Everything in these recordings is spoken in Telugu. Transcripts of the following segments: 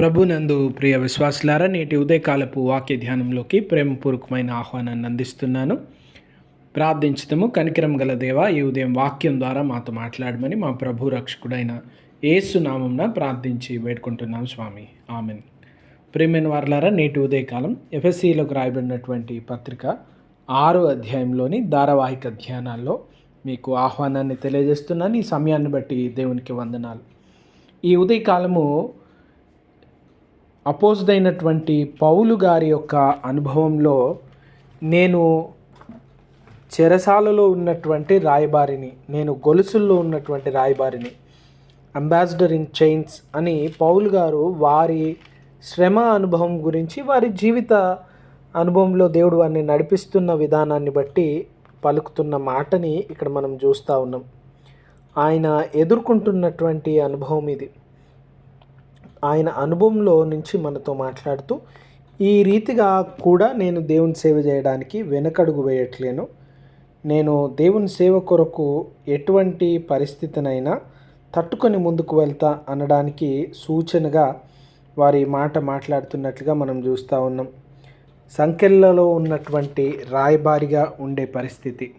ప్రభునందు ప్రియ విశ్వాసులారా నేటి ఉదయకాలపు వాక్య ధ్యానంలోకి ప్రేమపూర్వకమైన ఆహ్వానాన్ని అందిస్తున్నాను. ప్రార్థించటము కనికరం గల దేవ ఈ ఉదయం వాక్యం ద్వారా మాతో మాట్లాడమని మా ప్రభు రక్షకుడైన యేసు నామంన ప్రార్థించి వేడుకుంటున్నాం స్వామి. ఆమెన్. ప్రేమైన వారులారా నేటి ఉదయకాలం ఎఫ్ఎస్సిలోకి రాయబడినటువంటి పత్రిక ఆరో అధ్యాయంలోని ధారావాహిక ధ్యానాల్లో మీకు ఆహ్వానాన్ని తెలియజేస్తున్నాను. ఈ సమయాన్ని బట్టి దేవునికి వందనాలు. ఈ ఉదయకాలము అపోజ్డ్ అయినటువంటి పౌలు గారి యొక్క అనుభవంలో నేను చెరసాలలో ఉన్నటువంటి రాయబారిని నేను గొలుసుల్లో ఉన్నటువంటి రాయబారిని అంబాసిడర్ ఇన్ చైన్స్ అని పౌలు గారు వారి శ్రమ అనుభవం గురించి వారి జీవిత అనుభవంలో దేవుడు వారిని నడిపిస్తున్న విధానాన్ని బట్టి పలుకుతున్న మాటని ఇక్కడ మనం చూస్తూ ఉన్నాం. ఆయన ఎదుర్కొంటున్నటువంటి అనుభవం ఇది. ఆయన అనుభవంలో నుంచి మనతో మాట్లాడుతూ ఈ రీతిగా కూడా నేను దేవుని సేవ చేయడానికి వెనకడుగు వేయట్లేను. నేను దేవుని సేవ కొరకు ఎటువంటి పరిస్థితినైనా తట్టుకొని ముందుకు వెళ్తా అనడానికి సూచనగా వారి మాట మాట్లాడుతున్నట్లుగా మనం చూస్తూ ఉన్నాం. సంఖ్యలలో ఉన్నటువంటి రాయబారిగా ఉండే పరిస్థితి.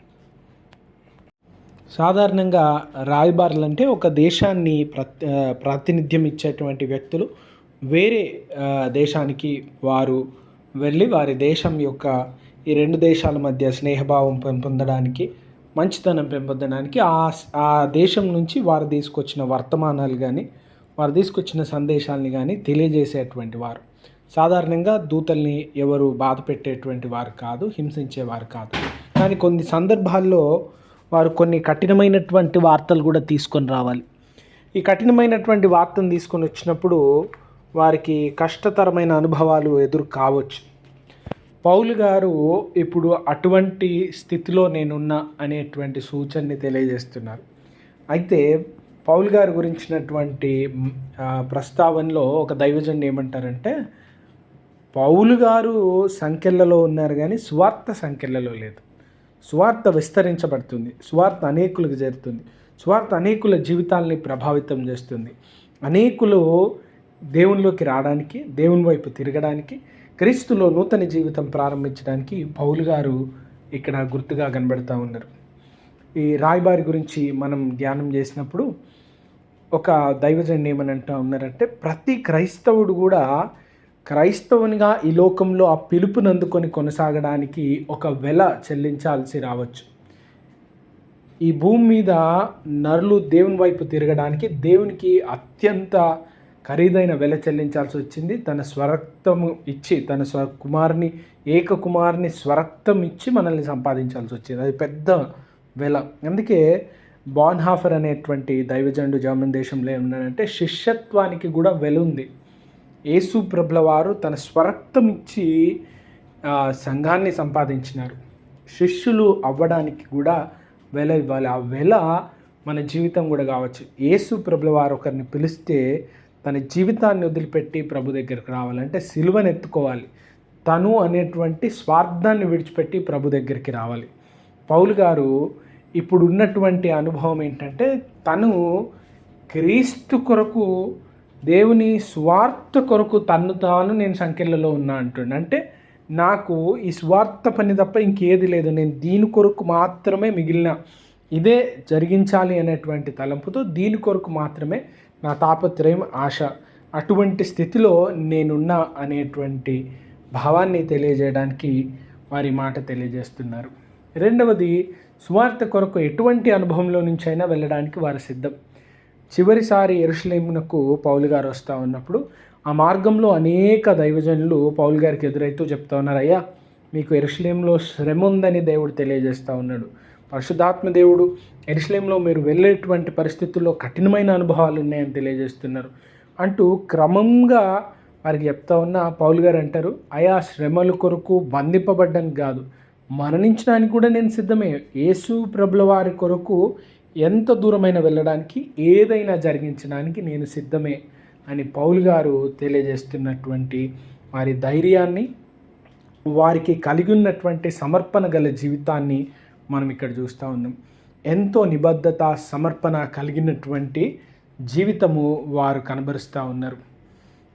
సాధారణంగా రాయబారులు అంటే ఒక దేశాన్ని ప్రతి ప్రాతినిధ్యం ఇచ్చేటువంటి వ్యక్తులు. వేరే దేశానికి వారు వెళ్ళి వారి దేశం యొక్క ఈ రెండు దేశాల మధ్య స్నేహభావం పెంపొందడానికి మంచితనం పెంపొందడానికి ఆ ఆ దేశం నుంచి వారు తీసుకొచ్చిన వర్తమానాలు కానీ వారు తీసుకొచ్చిన సందేశాలని కానీ తెలియజేసేటువంటి వారు. సాధారణంగా దూతల్ని ఎవరు బాధ పెట్టేటువంటి వారు కాదు హింసించేవారు కాదు. కానీ కొన్ని సందర్భాల్లో వారు కొన్ని కఠినమైనటువంటి వార్తలు కూడా తీసుకొని రావాలి. ఈ కఠినమైనటువంటి వార్తను తీసుకొని వచ్చినప్పుడు వారికి కష్టతరమైన అనుభవాలు ఎదురు కావచ్చు. పౌలు గారు ఇప్పుడు అటువంటి స్థితిలో నేనున్నా అనేటువంటి సూచనని తెలియజేస్తున్నారు. అయితే పౌలు గారి గురించినటువంటి ప్రస్తావనలో ఒక దైవజన్ ఏమంటారంటే పౌలు గారు సంఖ్యలలో ఉన్నారు కానీ స్వార్థ సంఖ్యలలో లేదు. స్వార్థ విస్తరించబడుతుంది. స్వార్థ అనేకులకు చేరుతుంది. స్వార్థ అనేకుల జీవితాల్ని ప్రభావితం చేస్తుంది. అనేకులు దేవునిలోకి రావడానికి దేవుని వైపు తిరగడానికి క్రీస్తులో నూతన జీవితం ప్రారంభించడానికి పౌలు గారు ఇక్కడ గుర్తుగా కనబడుతూ ఉన్నారు. ఈ రాయబారి గురించి మనం ధ్యానం చేసినప్పుడు ఒక దైవజన్ ఏమని అంటూ ఉన్నారంటే ప్రతి క్రైస్తవుడు కూడా క్రైస్తవునిగా ఈ లోకంలో ఆ పిలుపుని అందుకొని కొనసాగడానికి ఒక వెల చెల్లించాల్సి రావచ్చు. ఈ భూమి మీద నరులు దేవుని వైపు తిరగడానికి దేవునికి అత్యంత ఖరీదైన వెల చెల్లించాల్సి వచ్చింది. తన స్వరక్తము ఇచ్చి తన స్వ కుమారుని ఏక కుమారుని స్వరక్తం ఇచ్చి మనల్ని సంపాదించాల్సి వచ్చింది. అది పెద్ద వెల. అందుకే బాన్హాఫర్ అనేటువంటి దైవజండు జర్మన్ దేశంలో ఏమన్నాడంటే శిష్యత్వానికి కూడా వెల ఉంది యేసు ప్రభుల వారు తన స్వరక్తం ఇచ్చి సంఘాన్ని సంపాదించినారు. శిష్యులు అవ్వడానికి కూడా వెల ఇవ్వాలి. ఆ వెల మన జీవితం కూడా కావచ్చు. యేసు ప్రభుల వారు ఒకరిని పిలిస్తే తన జీవితాన్ని వదిలిపెట్టి ప్రభు దగ్గరికి రావాలంటే సిలువను ఎత్తుకోవాలి. తను అనేటువంటి స్వార్థాన్ని విడిచిపెట్టి ప్రభు దగ్గరికి రావాలి. పౌలు గారు ఇప్పుడు ఉన్నటువంటి అనుభవం ఏంటంటే తను క్రీస్తు కొరకు దేవుని స్వార్థ కొరకు తన్ను తాను నేను సంఖ్యలలో ఉన్నా అంటుండే. అంటే నాకు ఈ స్వార్థ పని తప్ప ఇంకేది లేదు. నేను దీని కొరకు మాత్రమే మిగిలిన ఇదే జరిగించాలి అనేటువంటి తలంపుతో దీని కొరకు మాత్రమే నా తాపత్రయం ఆశ అటువంటి స్థితిలో నేనున్నా అనేటువంటి భావాన్ని తెలియజేయడానికి వారి మాట తెలియజేస్తున్నారు. రెండవది స్వార్థ కొరకు ఎటువంటి అనుభవంలో నుంచైనా వెళ్ళడానికి వారు సిద్ధం. చివరిసారి ఎరుషలేమునకు పౌలు గారు వస్తూ ఉన్నప్పుడు ఆ మార్గంలో అనేక దైవజనులు పౌలు గారికి ఎదురైతూ చెప్తా ఉన్నారు అయ్యా మీకు ఎరుషలేంలో శ్రమ ఉందని దేవుడు తెలియజేస్తూ ఉన్నాడు. పరిశుద్ధాత్మ దేవుడు ఎరుషలేంలో మీరు వెళ్ళేటువంటి పరిస్థితుల్లో కఠినమైన అనుభవాలు ఉన్నాయని తెలియజేస్తున్నారు. అంటూ క్రమంగా వారికి చెప్తా ఉన్న పౌలు గారు అంటారు అయా శ్రమల కొరకు బంధింపబడ్డానికి కాదు మరణించడానికి కూడా నేను సిద్ధమే. యేసు ప్రభుల వారి కొరకు ఎంత దూరమైన వెళ్ళడానికి ఏదైనా జరిగించడానికి నేను సిద్ధమే అని పౌలు గారు తెలియజేస్తున్నటువంటి వారి ధైర్యాన్ని వారికి కలిగి ఉన్నటువంటి సమర్పణ గల జీవితాన్ని మనం ఇక్కడ చూస్తూ ఉన్నాం. ఎంతో నిబద్ధత సమర్పణ కలిగినటువంటి జీవితము వారు కనబరుస్తూ ఉన్నారు.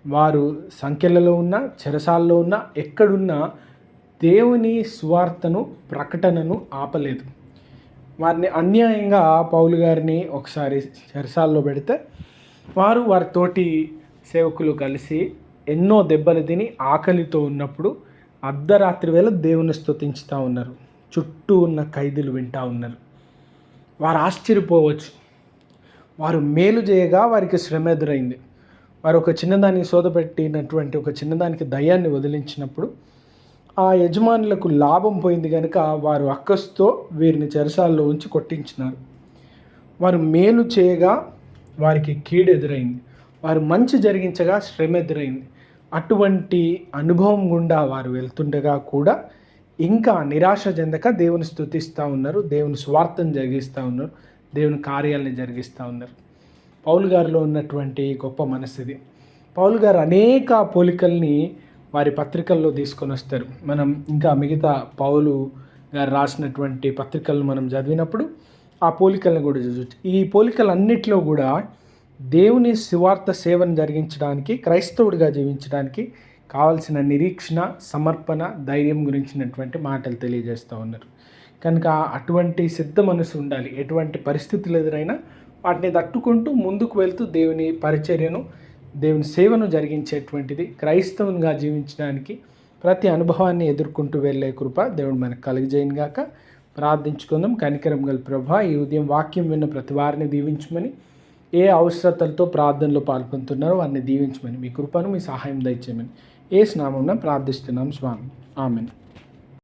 వారు సంఖ్యలలో ఉన్న చెరసాల్లో ఉన్న ఎక్కడున్నా దేవుని స్వార్థను ప్రకటనను ఆపలేదు. వారిని అన్యాయంగా పౌలు గారిని ఒకసారి చెరసాల్లో పెడితే వారు వారి తోటి సేవకులు కలిసి ఎన్నో దెబ్బలు తిని ఆకలితో ఉన్నప్పుడు అర్ధరాత్రి వేళ దేవుని స్తుతించుతూ ఉన్నారు. చుట్టూ ఉన్న ఖైదీలు వింటూ ఉన్నారు. వారు ఆశ్చర్యపోవచ్చు. వారు మేలు చేయగా వారికి శ్రమ ఎదురైంది. వారు ఒక చిన్నదానికి సోదపెట్టినటువంటి ఒక చిన్నదానికి దయాన్ని వదిలించినప్పుడు ఆ యజమానులకు లాభం పోయింది కనుక వారు అక్కస్తో వీరిని చెరసాల్లో ఉంచి కొట్టించినారు. వారు మేలు చేయగా వారికి కీడు ఎదురైంది. వారు మంచి జరిగించగా శ్రమ ఎదురైంది. అటువంటి అనుభవం గుండా వారు వెళ్తుండగా కూడా ఇంకా నిరాశ చెందక దేవుని స్థుతిస్తూ ఉన్నారు. దేవుని స్వార్థం జరిగిస్తూ ఉన్నారు. దేవుని కార్యాలను జరిగిస్తూ ఉన్నారు. పౌలు గారిలో ఉన్నటువంటి గొప్ప మనసు ఇది. పౌలు గారు అనేక పోలికల్ని వారి పత్రికల్లో తీసుకొని వస్తారు. మనం ఇంకా మిగతా పౌలు గారు రాసినటువంటి పత్రికలను మనం చదివినప్పుడు ఆ పోలికలను కూడా చూడవచ్చు ఈ పోలికలన్నిటిలో కూడా దేవుని సువార్త సేవను జరిగించడానికి క్రైస్తవుడిగా జీవించడానికి కావలసిన నిరీక్షణ సమర్పణ ధైర్యం గురించినటువంటి మాటలు తెలియజేస్తూ ఉన్నారు. కనుక అటువంటి సిద్ధ మనసు ఉండాలి. ఎటువంటి పరిస్థితులు ఎదురైనా వాటిని తట్టుకుంటూ ముందుకు వెళ్తూ దేవుని పరిచర్యను దేవుని సేవను జరిగించేటువంటిది క్రైస్తవునిగా జీవించడానికి ప్రతి అనుభవాన్ని ఎదుర్కొంటూ వెళ్ళే కృప దేవుడు మనకు కలిగజేయను గాక. ప్రార్థించుకుందాం. కనికరం గల ప్రభా ఈ ఉదయం వాక్యం విన్న ప్రతి వారిని దీవించమని ఏ అవసరతలతో ప్రార్థనలో పాల్గొంటున్నారో వారిని దీవించమని మీ కృపను మీ సహాయం దయచేయమని ఏ స్నామం ప్రార్థిస్తున్నాం స్వామి. ఆమెను.